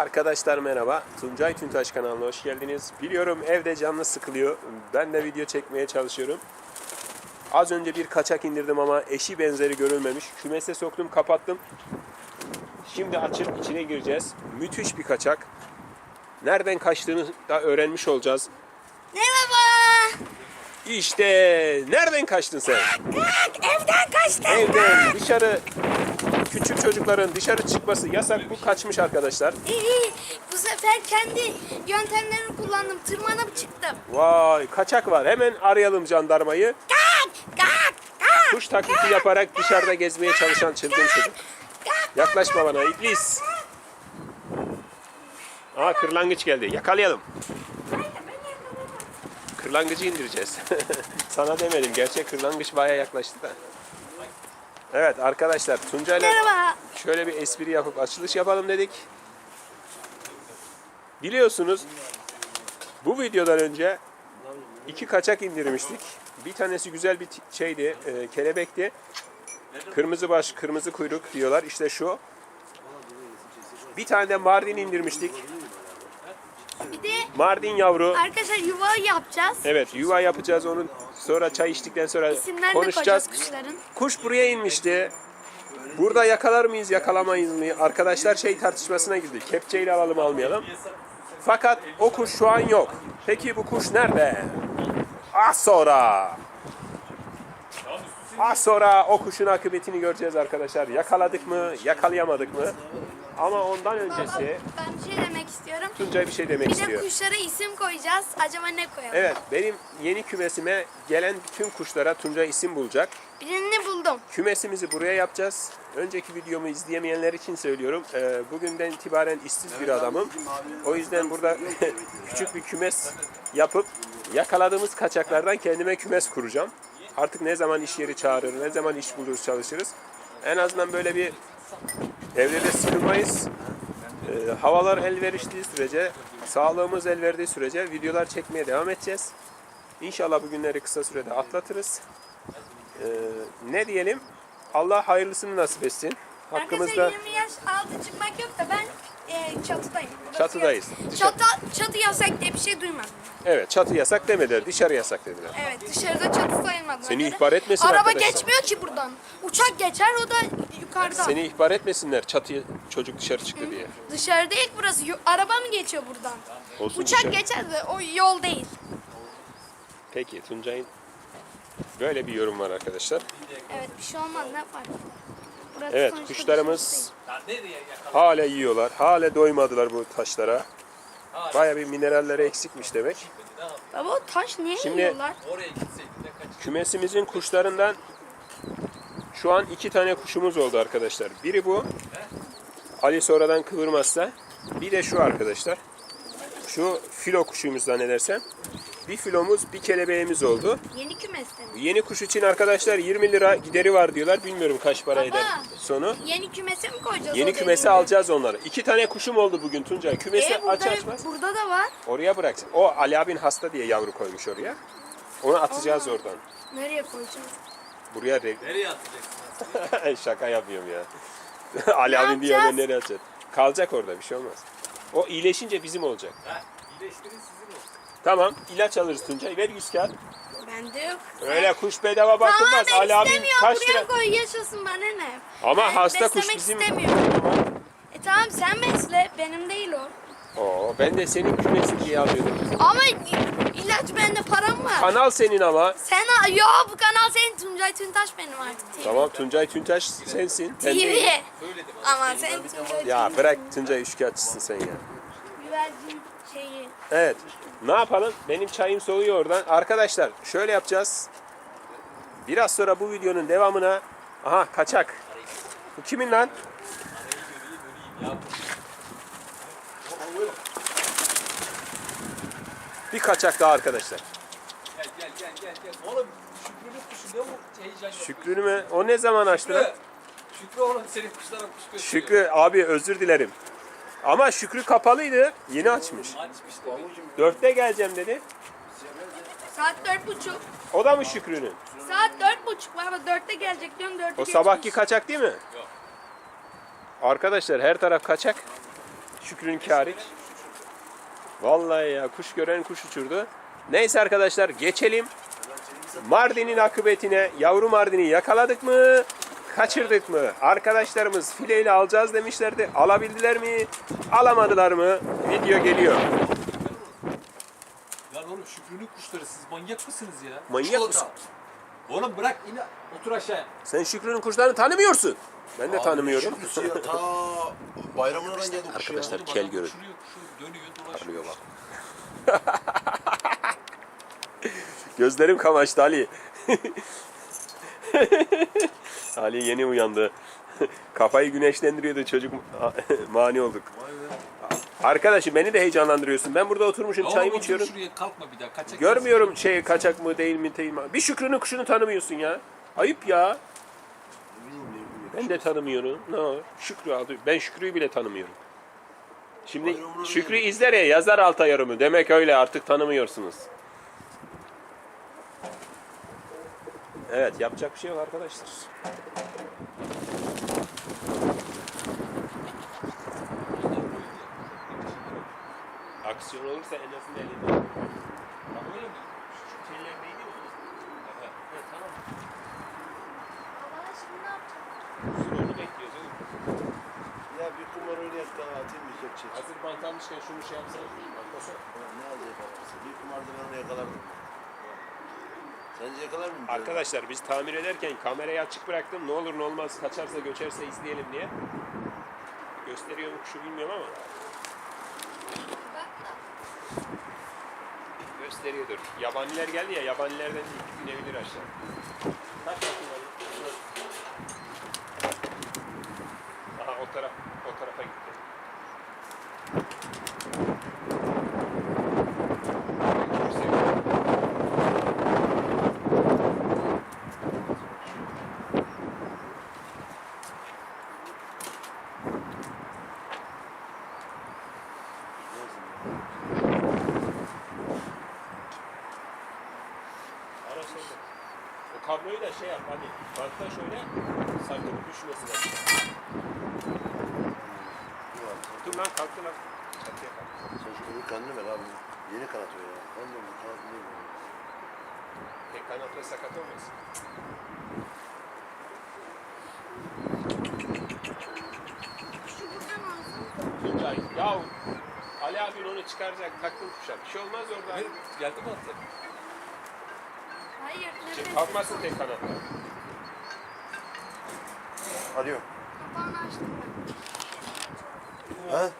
Arkadaşlar merhaba. Tuncay Tüntaş kanalına hoş geldiniz. Biliyorum evde canlı sıkılıyor. Ben de video çekmeye çalışıyorum. Az önce bir kaçak indirdim ama eşi benzeri görülmemiş. Kümese soktum kapattım. Şimdi açıp içine gireceğiz. Müthiş bir kaçak. Nereden kaçtığını da öğrenmiş olacağız. Merhaba. İşte nereden kaçtın sen? Kalk evden kaçtım. Evden dışarı küçük çocukların dışarı çıkması yasak. Bu kaçmış arkadaşlar. İyi, bu sefer kendi yöntemlerimi kullandım. Tırmanıp çıktım. Vay kaçak var. Hemen arayalım jandarmayı. Kalk, kalk, kalk. Kuş taklidi yaparak dışarıda gezmeye çalışan çılgın çocuk. Yaklaşma bana iblis. Aa kırlangıç geldi. Yakalayalım. Kırlangıcı indireceğiz. Sana demedim. Gerçek kırlangıç baya yaklaştı da. Evet arkadaşlar Tuncay'la Merhaba. şöyle bir espri yapıp açılış yapalım dedik. Biliyorsunuz bu videodan önce iki kaçak indirmiştik. Bir tanesi güzel bir şeydi, e, kelebekti. Kırmızı baş, kırmızı kuyruk diyorlar. İşte şu. Bir tane de Mardin indirmiştik. Bir de Mardin yavru. arkadaşlar yuva yapacağız. Evet, yuva yapacağız onun. Sonra çay içtikten sonra İsimlerini konuşacağız. kuşların. Kuş buraya inmişti. Burada yakalar mıyız, yakalamayız mı? Arkadaşlar şey tartışmasına girdik. Kepçeyle alalım, almayalım. Fakat o kuş şu an yok. Peki bu kuş nerede? Az sonra. Az sonra o kuşun akıbetini göreceğiz arkadaşlar. Yakaladık mı, yakalayamadık mı? Ama ondan öncesi Ben bir şey demek istiyorum. Tuncay bir şey demek Bir de istiyor. kuşlara isim koyacağız. Acaba ne koyalım? Evet, benim yeni kümesime gelen tüm kuşlara Tuncay isim bulacak. Birini buldum. Kümesimizi buraya yapacağız. Önceki videomu izleyemeyenler için söylüyorum. Ee, bugünden itibaren işsiz bir adamım. O yüzden burada küçük bir kümes yapıp yakaladığımız kaçaklardan kendime kümes kuracağım. Artık ne zaman iş yeri çağırır, ne zaman iş buluruz çalışırız. En azından böyle bir evde de sıkılmayız. Ee, havalar elveriştiği sürece, sağlığımız el verdiği sürece videolar çekmeye devam edeceğiz. İnşallah bu günleri kısa sürede atlatırız. Ee, ne diyelim? Allah hayırlısını nasip etsin. Hakkımızda Arkadaşlar 20 yaş altı çıkmak yok da ben e, çatıdayım. Burası Çatıdayız. Dışarı- Çatı, çatı yasak diye bir şey duymadım. evet çatı yasak demediler, dışarı yasak dediler. Evet dışarıda çatı sayılmadı. Seni ihbar etmesin Araba arkadaşlar. geçmiyor ki buradan. Uçak geçer o da yukarıda. Seni ihbar etmesinler çatıya çocuk dışarı çıktı diye. Dışarı değil burası. Araba mı geçiyor buradan? Olsun Uçak dışarı. geçer de o yol değil. Peki Tuncay'ın böyle bir yorum var arkadaşlar. Evet bir şey olmaz ne yapar? Burası Evet sonuçta kuşlarımız hala yiyorlar. Hala doymadılar bu taşlara. Baya bir mineralleri eksikmiş demek. Baba o taş niye Şimdi- yiyorlar? Kümesimizin kuşlarından şu an iki tane kuşumuz oldu arkadaşlar. Biri bu. Ali sonradan kıvırmazsa. Bir de şu arkadaşlar. Şu filo kuşumuz zannedersem. Bir filomuz, bir kelebeğimiz oldu. Yeni kümeste mi? Yeni kuş için arkadaşlar 20 lira gideri var diyorlar. Bilmiyorum kaç para Baba. eder sonu. Yeni kümese mi koyacağız? Yeni dediğin alacağız onları. İki tane kuşum oldu bugün Tuncay. Kümesi Ee, burada, aç açmaz. burada da var. Oraya bırak. O Ali abin hasta diye yavru koymuş oraya. Onu atacağız Aa. oradan. Nereye koyacağız? Buraya re- Nereye atacaksın? Şaka yapıyorum ya. Ali abin diye nereye atacak? Kalacak orada bir şey olmaz. O iyileşince bizim olacak. Ha, iyileştirin olsun. Tamam ilaç alırız Tuncay. Ver 100 kağıt. Bende yok. Öyle kuş bedava Tamam bakılmaz. ben Ali abin istemiyorum. kaç Buraya lira? koy yaşasın bana ne? Ama Ben hasta kuş beslemek bizim. istemiyorum. Tamam. E tamam sen besle. Benim değil o. Oo, ben de senin kümesin diye alıyordum. Ama ilaç bende param var. Kanal senin ama. Sen yo bu kanal senin Tuncay Tüntaş benim artık. TV. Tamam Tuncay Tüntaş sensin. Ben TV. değilim. Ama sen Tuncay Ya bırak Tuncay üçkağıtçısın sen ya. Şeyi. Evet. Ne yapalım? Benim çayım soğuyor oradan. Arkadaşlar şöyle yapacağız. Biraz sonra bu videonun devamına... Aha kaçak. Bu kimin lan? Bir kaçak daha arkadaşlar. Gel gel gel gel gel. Oğlum Şükrü'nün kuşu ne bu heyecan? Şükrü'nü mü? O ne zaman açtı lan? Şükrü. Şükrü oğlum senin kuşlara kuş götürüyor. Şükrü abi özür dilerim. Ama Şükrü kapalıydı. Yeni açmış. Dörtte geleceğim dedi. Saat dört buçuk. O da mı Şükrü'nün? Saat dört buçuk baba dörtte gelecek diyorum dörtte O sabahki kaçak değil mi? Yok. Arkadaşlar her taraf kaçak. Şükrü'nünki hariç. Vallahi ya kuş gören kuş uçurdu. Neyse arkadaşlar geçelim. Mardin'in akıbetine yavru Mardin'i yakaladık mı? Kaçırdık mı? Arkadaşlarımız fileyle alacağız demişlerdi. Alabildiler mi? Alamadılar mı? Video geliyor. Lan oğlum Şükrü'nün kuşları siz manyak mısınız ya? Manyak mısın? Oğlum bırak ine otur aşağıya. Sen Şükrü'nün kuşlarını tanımıyorsun. Ben de tanımıyorum. Şükrüsü ya, ta bayramından geldi kuş Arkadaşlar kel görün. dönüyor dolaşıyor. Bak. Gözlerim kamaştı Ali. Ali yeni uyandı. Kafayı güneşlendiriyordu çocuk mani olduk. Arkadaşım beni de heyecanlandırıyorsun. Ben burada oturmuşum Oğlum çayımı otur içiyorum. Şuraya kalkma bir daha kaçak. Görmüyorum şey kaçak mı değil mi değil mi. Bir Şükrü'nün kuşunu tanımıyorsun ya. Ayıp ya. Ben de tanımıyorum. Ne o? Şükrü adı. Ben Şükrü'yü bile tanımıyorum. Şimdi Şükrü izler ya yazar alta yorumu. Demek öyle artık tanımıyorsunuz. Evet yapacak bir şey yok arkadaşlar. Aksiyon olursa en azından elinde. Bak öyle mi? Şu şeyler neydi mi? Evet. Evet, tamam. Baba şimdi ne yapacağız? Biz onu bekliyoruz oğlum. Ya bir kumar oynayak daha atayım bir kepçe. Hazır bant almışken şunu şey yapsana. Baklasa. Ne alacak? Bir kumarda ben onu yakalardım. Sence yakalar mıyım? Arkadaşlar biz tamir ederken kamerayı açık bıraktım. Ne olur ne olmaz kaçarsa göçerse izleyelim diye. Gösteriyor mu kuşu bilmiyorum ama gösteriyordur. Yabaniler geldi ya yabanilerden ilk inebilir aşağı. Kaç bakayım Ali. Aha o taraf o tarafa gitti. Ara şöyle. O kabloyu da şey yap hani bantla şöyle sarkıp düşmesin. Dur lan kalktı lan. Çatıya kalktı. Sen şu öbür kanını ver abi. Yeni kanat o ya. Ben de bu kanat değil. Tek kanatla sakat olmasın. Tuncay ya Ali abin onu çıkaracak taktın kuşa. Bir şey olmaz orada. Geldi mi attı? Nefes. kalkmasın tek kanatla. Arıyorum. Kapağını açtım. Ha?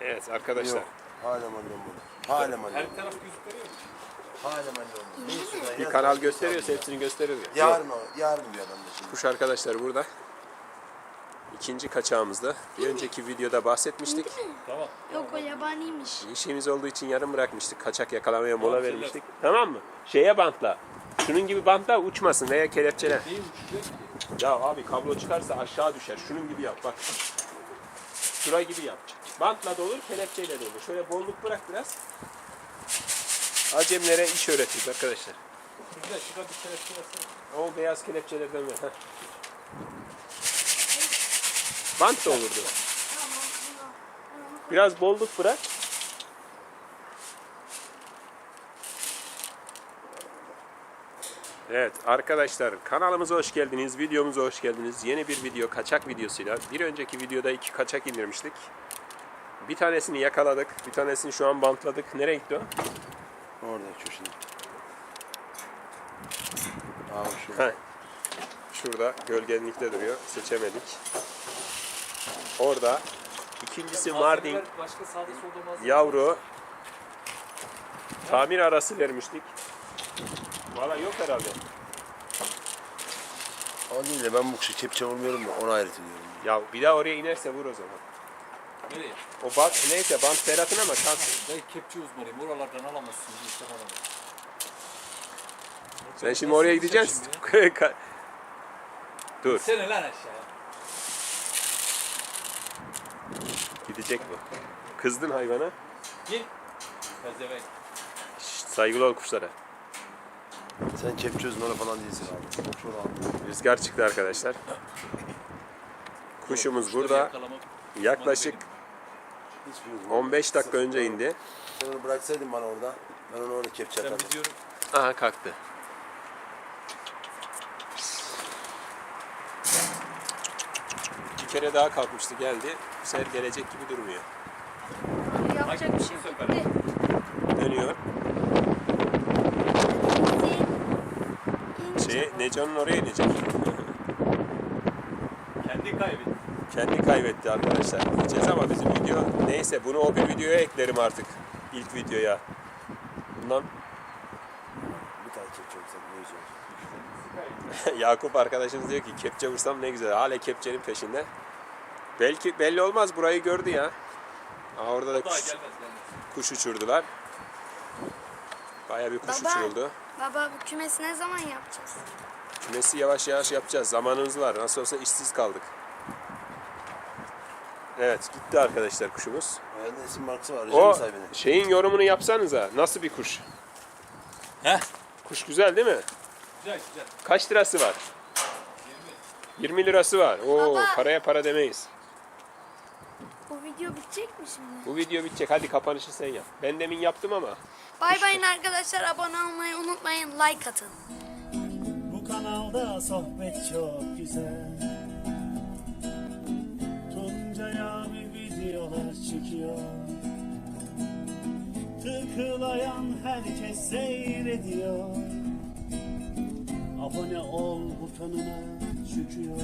Evet arkadaşlar. Yok. Hala anlıyorum bunu. Hala anlıyorum. Her taraf gözüküyor. Ne istiyorsun? Bir kanal gösteriyorsa hepsini gösterir Yarın o. Yarın bir adam da şimdi. Kuş arkadaşlar burada. İkinci kaçağımızda. Bir önceki videoda bahsetmiştik. Tamam. Yok o yabaniymiş. İşimiz olduğu için yarım bırakmıştık. Kaçak yakalamaya mola vermiştik. Tamam mı? Şeye bantla. Şunun gibi bantla uçmasın veya kelepçele. Değil uçuyor ki. Ya abi kablo çıkarsa aşağı düşer. Şunun gibi yap bak. Şura gibi yap. Bantla da olur, kelepçeyle de olur. Şöyle bolluk bırak biraz. Acemlere iş öğretiyoruz arkadaşlar. Güzel şurada bir kelepçe versene. O beyaz kelepçelerden ver. heh. Bant da olurdu. Biraz bolluk bırak. Evet arkadaşlar kanalımıza hoş geldiniz. Videomuza hoş geldiniz. Yeni bir video kaçak videosuyla. Bir önceki videoda iki kaçak indirmiştik. Bir tanesini yakaladık. Bir tanesini şu an bantladık. Nereye gitti o? Orada şu şimdi. Aa şu. Heh. Şurada gölgelikte duruyor. Seçemedik. Orada. İkincisi Mardin Malzemeler Başka sağda solda malzeme. yavru. Tamir arası vermiştik. Valla yok herhalde. O değil de ben bu kuşu kepçe vurmuyorum da ona hayret ediyorum. Ya bir daha oraya inerse vur o zaman. Nereye? O bant neyse bant Ferhat'ın ama şans. Ben kepçe uzmanıyım. Oralardan alamazsın. İşte. Sen şimdi oraya gideceksin. Dur Sene lan aşağıya. gidecek bu. Kızdın hayvana. Git. Pezevenk. Şşt, saygılı ol kuşlara. Sen kepçe uzmanı falan değilsin abi. Rüzgar çıktı arkadaşlar. Kuşumuz burada. Yaklaşık Hiçbir yok. 15 dakika önce indi. Sen onu bıraksaydın bana orada. Ben onu orada kepçe Ben atardım. biliyorum. Aha kalktı. Bir kere daha kalkmıştı geldi. Bu sefer gelecek gibi durmuyor. Yapacak bir şey yok. Bitti. Dönüyor. Şeye, Necan'ın oraya inecek. Kendi kaybetti. Kendi kaybetti arkadaşlar. Diyeceğiz ama bizim video neyse bunu o bir videoya eklerim artık. İlk videoya. Bundan Bir tane kepçe olsak ne güzel. Yakup arkadaşımız diyor ki kepçe vursam ne güzel. Hala kepçenin peşinde. Belki belli olmaz burayı gördü ya. Aa, orada da kuş, gelmez gelmez. kuş uçurdular. Baya bir kuş Baba. uçuruldu. Baba bu kümesi ne zaman yapacağız? Kümesi yavaş yavaş yapacağız. Zamanımız var. Nasıl olsa işsiz kaldık. Evet gitti arkadaşlar kuşumuz. Ayağında isim markası var. O mısın sahibini? şeyin yorumunu yapsanıza. Nasıl bir kuş? Heh. Kuş güzel değil mi? Güzel güzel. Kaç lirası var? 20 lirası var. Oo Baba. paraya para demeyiz. Bu video bitecek mi şimdi? Bu video bitecek. Hadi kapanışı sen yap. Ben demin yaptım ama. Bay bayın arkadaşlar abone olmayı unutmayın like atın. Bu kanalda sohbet çok güzel. Tuncaya bir videolar çıkıyor Tıklayan herkes seyrediyor. Abone ol butonuna çıkıyor